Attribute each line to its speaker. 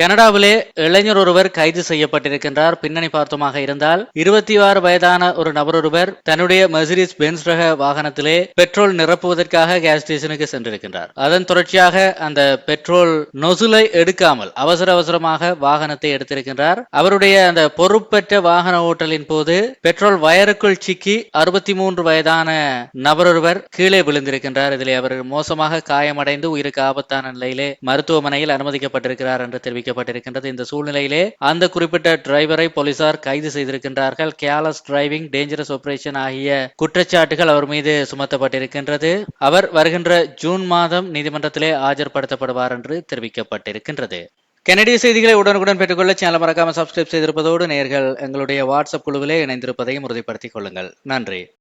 Speaker 1: கனடாவிலே இளைஞர் ஒருவர் கைது செய்யப்பட்டிருக்கின்றார். பின்னணி பார்த்தோமாக இருந்தால் இருபத்தி ஆறு வயதான ஒரு நபர் ஒருவர் தன்னுடைய மெர்சிடிஸ் பென்ஸ் ரக வாகனத்திலே பெட்ரோல் நிரப்புவதற்காக கேஸ் ஸ்டேஷனுக்கு சென்றிருக்கின்றார். அதன் தொடர்ச்சியாக அந்த பெட்ரோல் நொசுலை எடுக்காமல் அவசர அவசரமாக வாகனத்தை எடுத்திருக்கின்றார். அவருடைய அந்த பொறுப்பற்ற வாகன ஓட்டலின் போது பெட்ரோல் வயருக்குள் சிக்கி அறுபத்தி மூன்று வயதான நபர் ஒருவர் கீழே விழுந்திருக்கின்றார். இதிலே அவர் மோசமாக காயமடைந்து உயிருக்கு ஆபத்தான நிலையிலே மருத்துவமனையில் அனுமதிக்கப்பட்டிருக்கிறார் என்று தெரிவிக்கப்பட்டிருக்கின்றது இந்த சூழ்நிலையிலே அந்த குறிப்பிட்ட டிரைவரை போலீசார் கைது செய்திருக்கின்றார்கள். கேலஸ் டிரைவிங் டேஞ்சரஸ் ஆபரேஷன் ஆகிய குற்றச்சாட்டுகள் அவர் மீது சுமத்தப்பட்டிருக்கின்றது. அவர் வருகின்ற ஜூன் மாதம் நீதிமன்றத்திலே ஆஜர்படுத்தப்படுவார் என்று தெரிவிக்கப்பட்டிருக்கின்றது. கனடிய செய்திகளை உடனுக்குடன் பெற்றுக்கொள்ள சேனல் மறக்காம சப்ஸ்கிரைப் செய்திருப்பதோடு நேர்கள் எங்களுடைய வாட்ஸ்அப் குழுவிலே இணைந்திருப்பதையும் உறுதிப்படுத்திக் கொள்ளுங்கள். நன்றி.